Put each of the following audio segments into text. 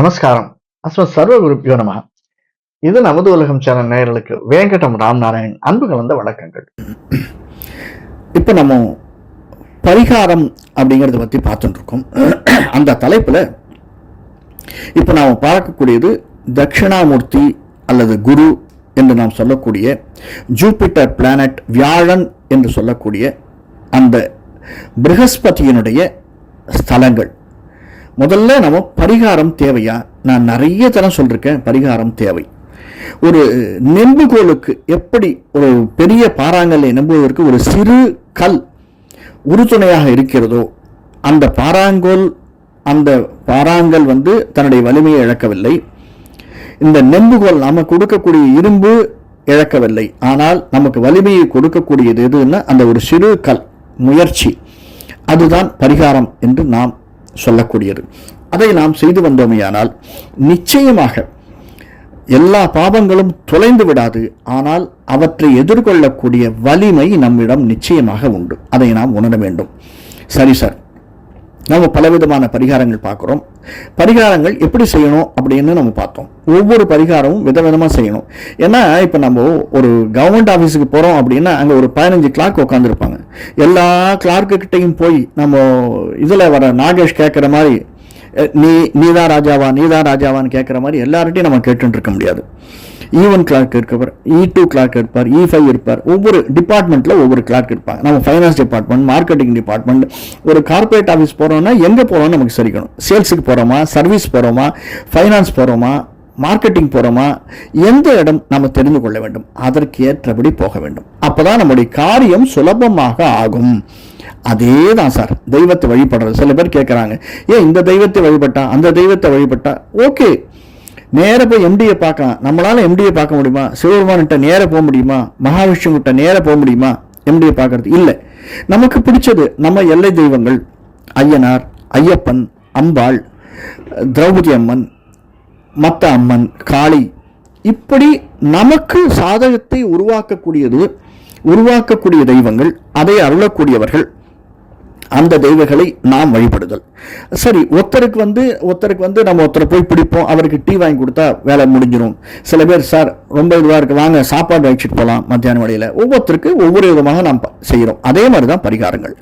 நமஸ்காரம். அஸ்ம சர்வ குருப்பியோ நம. இது நமது உலகம் சேனல் நேயர்களுக்கு வேங்கடம் ராம்நாராயண் அன்பு கலந்த வணக்கங்கள். இப்போ நம்ம பரிகாரம் அப்படிங்கிறத பற்றி பார்த்துட்டு இருக்கோம். அந்த தலைப்பில் இப்போ நாம் பார்க்கக்கூடியது தட்சிணாமூர்த்தி அல்லது குரு என்று நாம் சொல்லக்கூடிய ஜூபிட்டர் பிளானட் வியாழன் என்று சொல்லக்கூடிய அந்த ப்ரகஸ்பதியினுடைய ஸ்தலங்கள். முதல்ல நம்ம பரிகாரம் தேவையா? நான் நிறைய தரம் சொல்லியிருக்கேன் பரிகாரம் தேவை. ஒரு நெம்புகோலுக்கு எப்படி ஒரு பெரிய பாறாங்கல்லை நம்புவதற்கு ஒரு சிறு கல் உறுதுணையாக இருக்கிறதோ அந்த பாறாங்கோல் அந்த பாறாங்கல் வந்து தன்னுடைய வலிமையை இழக்கவில்லை. இந்த நெம்புகோல் நாம் கொடுக்கக்கூடிய இரும்பு இழக்கவில்லை. ஆனால் நமக்கு வலிமையை கொடுக்கக்கூடியது எதுன்னா அந்த ஒரு சிறு கல் முயற்சி. அதுதான் பரிகாரம் என்று நாம் சொல்லக்கூடியது. அதை நாம் செய்து வந்தோமேயானால் நிச்சயமாக எல்லா பாவங்களும் தொலைந்து விடாது. ஆனால் அவற்றை எதிர்கொள்ளக்கூடிய வலிமை நம்மிடம் நிச்சயமாக உண்டு. அதை நாம் உணர வேண்டும். சரி சார். நம்ம பலவிதமான பரிகாரங்கள் பார்க்குறோம். பரிகாரங்கள் எப்படி செய்யணும் அப்படின்னு நம்ம பார்த்தோம். ஒவ்வொரு பரிகாரமும் விதவிதமாக செய்யணும். ஏன்னா இப்போ நம்ம ஒரு கவர்மெண்ட் ஆஃபீஸுக்கு போகிறோம் அப்படின்னா அங்கே ஒரு பதினஞ்சு கிளாக் உட்காந்துருப்பாங்க எல்லா கிளார்க்குக்கிட்டையும் போய் நம்ம இதில் வர நாகேஷ் கேட்குற மாதிரி நீ நீதான் ராஜாவா நீதான் ராஜாவான்னு கேட்குற மாதிரி எல்லார்ட்டையும் நம்ம கேட்டுருக்க முடியாது. E ஈவன் கிளார்க் இருப்பவர் இ டூ கிளார்க் இருப்பார் e இ ஃபைவ் இருப்பார். ஒவ்வொரு டிபார்ட்மெண்ட்டில் ஒவ்வொரு கிளார்க் இருப்பாங்க. நம்ம ஃபைனான்ஸ் டிபார்ட்மெண்ட் மார்க்கெட்டிங் டிபார்ட்மெண்ட் ஒரு கார்பரேட் ஆஃபீஸ் போகிறோம்னா எங்கே போகிறோம்னு நமக்கு சரிக்கணும் சேல்ஸுக்கு போகிறோமா சர்வீஸ் போகிறோமா ஃபைனான்ஸ் போகிறோமா மார்க்கெட்டிங் போகிறோமா எந்த இடம் நம்ம தெரிந்து கொள்ள வேண்டும். அதற்கு ஏற்றபடி போக வேண்டும். அப்போ தான் நம்முடைய காரியம் சுலபமாக ஆகும். அதே தான் சார் தெய்வத்தை வழிபடுறது. சில பேர் கேட்குறாங்க ஏன் இந்த தெய்வத்தை வழிபட்டா? அந்த தெய்வத்தை வழிபட்டா? ஓகே நேராக போய் எம்டியை பார்க்கலாம். நம்மளால் எம்டியை பார்க்க முடியுமா? சிவபெருமான்கிட்ட நேர போக முடியுமா? மகாவிஷ்ணுகிட்ட நேராக நேர போக முடியுமா? எம்டியை பார்க்கறது இல்லை. நமக்கு பிடிச்சது நம்ம எல்லை தெய்வங்கள். ஐயனார் ஐயப்பன் அம்பாள் திரௌபதி அம்மன் மத்த அம்மன் காளி. இப்படி நமக்கு சாதகத்தை உருவாக்கக்கூடியது உருவாக்கக்கூடிய தெய்வங்கள் அதை அருளக்கூடியவர்கள் அந்த தெய்வங்களை நாம் வழிபடுதல். சரி ஒருத்தருக்கு வந்து ஒருத்தருக்கு வந்து நம்ம ஒருத்தரை போய் பிடிப்போம் அவருக்கு டீ வாங்கி கொடுத்தா வேலை முடிஞ்சிடும் சில பேர் சார் ரொம்ப இதுவாக இருக்குது வாங்க சாப்பாடு வச்சுட்டு போகலாம் மத்தியான வழியில். ஒவ்வொருத்தருக்கு ஒவ்வொரு விதமாக நாம் செய்கிறோம் அதே மாதிரி தான் பரிகாரங்கள்.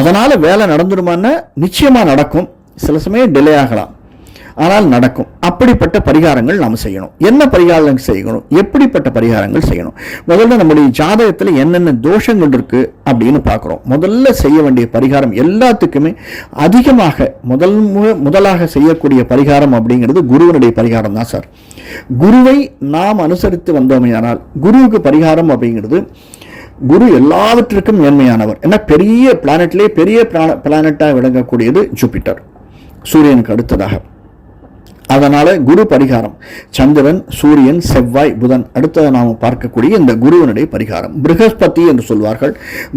அதனால் வேலை நடந்துருமான நிச்சயமாக நடக்கும். சில சமயம் டிலே ஆகலாம். ஆனால் நடக்கும். அப்படிப்பட்ட பரிகாரங்கள் நாம் செய்யணும். என்ன பரிகாரங்கள் செய்யணும்? எப்படிப்பட்ட பரிகாரங்கள் செய்யணும்? முதல்ல நம்முடைய ஜாதகத்தில் என்னென்ன தோஷங்கள் இருக்கு அப்படின்னு பார்க்குறோம். முதல்ல செய்ய வேண்டிய பரிகாரம் எல்லாத்துக்குமே அதிகமாக முதல் மு- முதலாக செய்யக்கூடிய பரிகாரம் அப்படிங்கிறது குருவனுடைய பரிகாரம் தான் சார். குருவை நாம் அனுசரித்து வந்தோமையானால் குருவுக்கு பரிகாரம் அப்படிங்கிறது குரு எல்லாவற்றிற்கும் மேன்மையானவர் ஏன்னா பெரிய பிளானட்லேயே பெரிய பிளானட்டாக விளங்கக்கூடியது ஜூபிட்டர். சூரியனுக்கு அடுத்ததாக. அதனால் குரு பரிகாரம். சந்திரன் சூரியன் செவ்வாய் புதன். அடுத்தது நாம் பார்க்கக்கூடிய இந்த குருவனுடைய பரிகாரம். பிருகஸ்பதி என்று சொல்வார்கள்.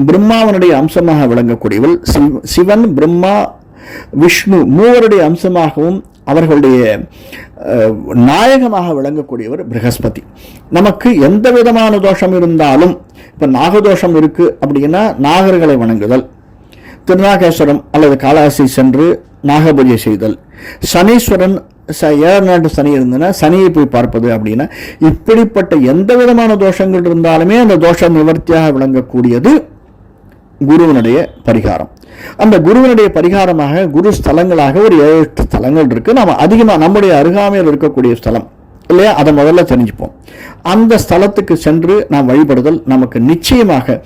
பிரம்மாவனுடைய அம்சமாக விளங்கக்கூடியவள். சிவன் பிரம்மா விஷ்ணு மூவருடைய அம்சமாகவும் அவர்களுடைய நாயகமாக விளங்கக்கூடியவர் பிரகஸ்பதி. நமக்கு எந்த விதமான தோஷம் இருந்தாலும் இப்போ நாகதோஷம் இருக்குது அப்படின்னா நாகர்களை வணங்குதல். திருநாகேஸ்வரம் அல்லது காளாசி சென்று நாகபூஜை செய்தல். சனீஸ்வரன் ச ஏழு நாட்டு சனி இருந்ததுன்னா சனியை போய் பார்ப்பது அப்படின்னா இப்படிப்பட்ட எந்த விதமான தோஷங்கள் இருந்தாலுமே அந்த தோஷம் நிவர்த்தியாக விளங்கக்கூடியது குருவனுடைய பரிகாரம். அந்த குருவனுடைய பரிகாரமாக குரு ஸ்தலங்களாக ஒரு ஏழு எட்டு ஸ்தலங்கள் இருக்குது நம்ம அதிகமாக நம்முடைய அருகாமையில் இருக்கக்கூடிய ஸ்தலம் இல்லையா? அதை முதல்ல தெரிஞ்சுப்போம். அந்த ஸ்தலத்துக்கு சென்று நாம் வழிபடுதல் நமக்கு நிச்சயமாக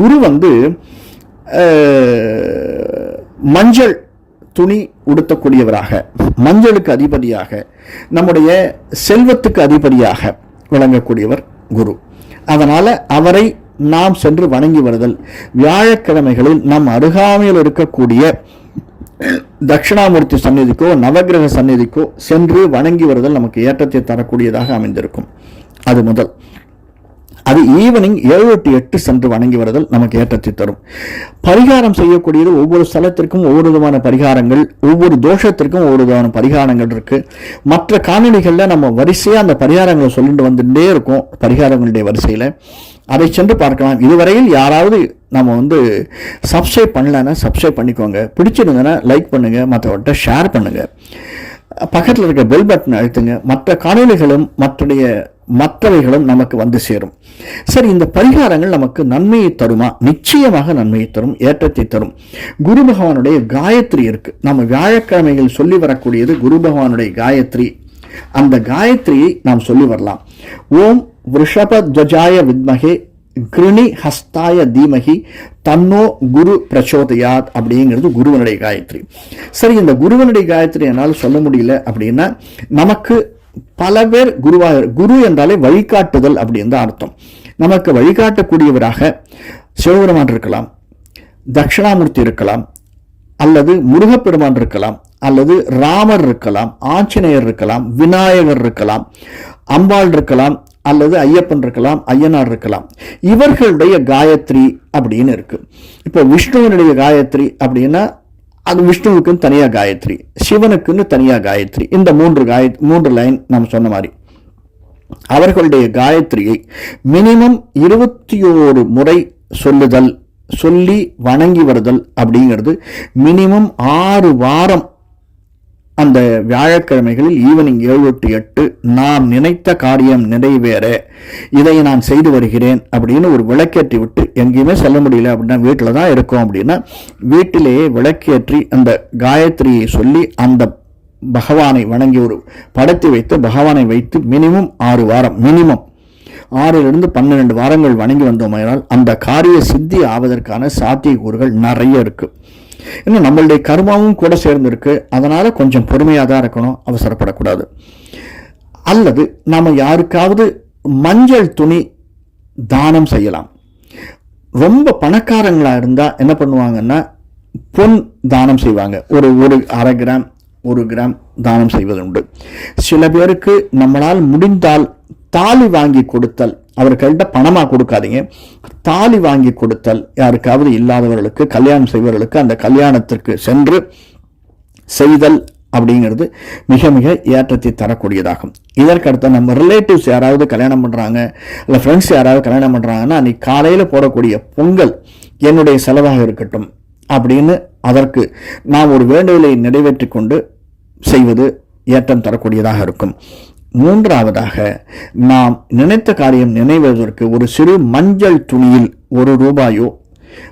குரு வந்து மஞ்சள் துணி உடுத்தக்கூடியவராக மஞ்சளுக்கு அதிபதியாக நம்முடைய செல்வத்துக்கு அதிபதியாக விளங்கக்கூடியவர் குரு. அதனால் அவரை நாம் சென்று வணங்கி வருதல். வியாழக்கிழமைகளில் நம் அருகாமையில் இருக்கக்கூடிய தட்சிணாமூர்த்தி சந்நிதிக்கோ நவக்கிரக சந்நிதிக்கோ சென்று வணங்கி வருதல் நமக்கு ஏற்றத்தை தரக்கூடியதாக அமைந்திருக்கும். அது முதல். அது ஈவினிங் ஏழு எட்டு சென்று வணங்கி வருதல் நமக்கு ஏற்றத்தை தரும். பரிகாரம் செய்யக்கூடியது ஒவ்வொரு ஸ்தலத்திற்கும் ஒவ்வொரு விதமான பரிகாரங்கள் ஒவ்வொரு தோஷத்திற்கும் ஒவ்வொரு விதமான பரிகாரங்கள் இருக்கு. மற்ற காணொலிகளில் நம்ம வரிசையாக அந்த பரிகாரங்களை சொல்லிட்டு வந்துட்டே இருக்கோம் பரிகாரங்களுடைய வரிசையில். அதை சென்று பார்க்கலாம். இதுவரையில் யாராவது நம்ம வந்து சப்ஸ்கிரைப் பண்ணலன்னா சப்ஸ்கிரைப் பண்ணிக்கோங்க. பிடிச்சிருந்தனா லைக் பண்ணுங்கள் மற்றவர்கிட்ட ஷேர் பண்ணுங்கள் பக்கத்தில் இருக்க பெல் பட்டன் அழுத்துங்க. மற்ற காணொலிகளும் மற்றைய மற்றவைகளும் நமக்கு வந்து சேரும். சரி இந்த பரிகாரங்கள் நமக்கு நன்மையை தருமா? நிச்சயமாக நன்மையை தரும் ஏற்றத்தை தரும். குரு பகவானுடைய காயத்ரி இருக்கு. நம்ம வியாழக்கிழமைகள் சொல்லி வரக்கூடியது குரு பகவானுடைய காயத்ரி. அந்த காயத்ரியை நாம் சொல்லி வரலாம். ஓம் ரிஷப துவஜாய வித்மகே கிருணி ஹஸ்தாய தீமகி தன்னோ குரு பிரச்சோதயாத் அப்படிங்கிறது குருவனுடைய காயத்ரி. சரி இந்த குருவனுடைய காயத்ரி என்னால் சொல்ல முடியல அப்படின்னா நமக்கு பல பேர் குருவாக குரு என்றாலே வழிகாட்டுதல் அப்படின்னு தான் அர்த்தம். நமக்கு வழிகாட்டக்கூடியவராக சிவபெருமான் இருக்கலாம் தட்சிணாமூர்த்தி இருக்கலாம் அல்லது முருகப்பெருமான் இருக்கலாம் அல்லது ராமர் இருக்கலாம் ஆஞ்சநேயர் இருக்கலாம் விநாயகர் இருக்கலாம் அம்பாள் இருக்கலாம் அல்லது ஐயப்பன் இருக்கலாம் ஐயனார் இருக்கலாம். இவர்களுடைய காயத்ரி அப்படின்னு இருக்கு. இப்போ விஷ்ணுவனுடைய காயத்ரி அப்படின்னா அது விஷ்ணுவுக்குன்னு தனியாக காயத்ரி சிவனுக்குன்னு தனியாக காயத்ரி. இந்த மூன்று காய மூன்று லைன் நம்ம சொன்ன மாதிரி. அவர்களுடைய காயத்ரியை மினிமம் இருபத்தி ஓரு முறை சொல்லுதல் சொல்லி வணங்கி வருதல் அப்படிங்கிறது மினிமம் ஆறு வாரம் அந்த வியாழக்கிழமைகளில் ஈவினிங் ஏழு டு எட்டு நாம் நினைத்த காரியம் நிறைவேற இதை நான் செய்து வருகிறேன் அப்படின்னு ஒரு விளக்கேற்றி விட்டு எங்கேயுமே செல்ல முடியல அப்படின்னா வீட்டில் தான் இருக்கோம் அப்படின்னா வீட்டிலேயே விளக்கேற்றி அந்த காயத்ரியை சொல்லி அந்த பகவானை வணங்கி ஒரு படத்தை வைத்து பகவானை வைத்து மினிமம் ஆறு வாரம் மினிமம் ஆறிலிருந்து பன்னிரெண்டு வாரங்கள் வணங்கி வந்தோமையால் அந்த காரிய சித்தி ஆவதற்கான சாத்தியக்கூறுகள் நிறைய இருக்குது இன்னும் நம்மளுடைய கர்மாவும் கூட சேர்ந்துருக்கு. அதனால் கொஞ்சம் பொறுமையாக தான் இருக்கணும். அவசரப்படக்கூடாது. அல்லது நம்ம யாருக்காவது மஞ்சள் துணி தானம் செய்யலாம். ரொம்ப பணக்காரங்களாக இருந்தால் என்ன பண்ணுவாங்கன்னா பொன் தானம் செய்வாங்க. ஒரு ஒரு அரை கிராம் ஒரு கிராம் தானம் செய்வது உண்டு சில பேருக்கு நம்மளால் முடிந்தால் தாலி வாங்கி கொடுத்தல் அவர்கள்ட்ட பணமாக கொடுக்காதீங்க. தாலி வாங்கி கொடுத்தல் யாருக்காவது இல்லாதவர்களுக்கு கல்யாணம் செய்வர்களுக்கு அந்த கல்யாணத்திற்கு சென்று செய்தல் அப்படிங்கிறது மிக மிக ஏற்றத்தை தரக்கூடியதாகும். இதற்கடுத்த நம்ம ரிலேட்டிவ்ஸ் யாராவது கல்யாணம் பண்ணுறாங்க இல்லை ஃப்ரெண்ட்ஸ் யாராவது கல்யாணம் பண்ணுறாங்கன்னா அன்னைக்கு காலையில் போடக்கூடிய பொங்கல் என்னுடைய செலவாக இருக்கட்டும் அப்படின்னு அதற்கு நாம் ஒரு வேண்டுதலை நிறைவேற்றி கொண்டு செய்வது ஏற்றம் தரக்கூடியதாக இருக்கும். மூன்றாவதாக நாம் நினைத்த காரியம் நினைவதற்கு ஒரு சிறு மஞ்சள் துணியில் ஒரு ரூபாயோ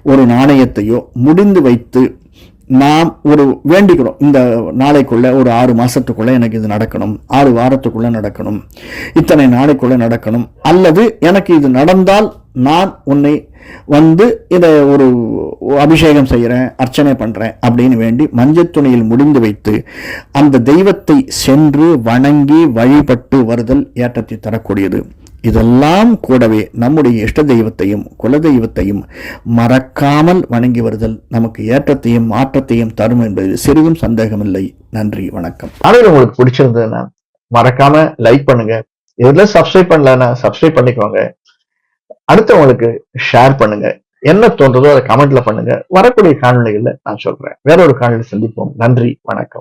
ஒரு நாணயத்தையோ முடிந்து வைத்து நாம் ஒரு வேண்டிக்கிறோம். இந்த நாளைக்குள்ளே ஒரு ஆறு மாதத்துக்குள்ளே எனக்கு இது நடக்கணும். ஆறு வாரத்துக்குள்ளே நடக்கணும். இத்தனை நாளைக்குள்ளே நடக்கணும். அல்லது எனக்கு இது நடந்தால் நான் உன்னை வந்து இதை ஒரு அபிஷேகம் செய்கிறேன் அர்ச்சனை பண்ணுறேன் அப்படின்னு வேண்டி மஞ்சள் துணியில் முடிந்து வைத்து அந்த தெய்வத்தை சென்று வணங்கி வழிபட்டு வருதல் ஏற்றத்தை தரக்கூடியது. இதெல்லாம் கூடவே நம்முடைய இஷ்ட தெய்வத்தையும் குல தெய்வத்தையும் மறக்காமல் வணங்கி வருதல் நமக்கு ஏற்றத்தையும் மாற்றத்தையும் தரும் என்பதில் சிறிதும் சந்தேகமில்லை. நன்றி வணக்கம். அதில் உங்களுக்கு பிடிச்சிருந்ததுன்னா மறக்காம லைக் பண்ணுங்க. எதுல சப்ஸ்கிரைப் பண்ணலன்னா சப்ஸ்கிரைப் பண்ணிக்கோங்க. அடுத்தவங்களுக்கு ஷேர் பண்ணுங்க. என்ன தோன்றதோ அதை கமெண்ட்ல பண்ணுங்க. வரக்கூடிய காணொளிகள்ல நான் சொல்றேன். வேற ஒரு காணொலி சந்திப்போம். நன்றி வணக்கம்.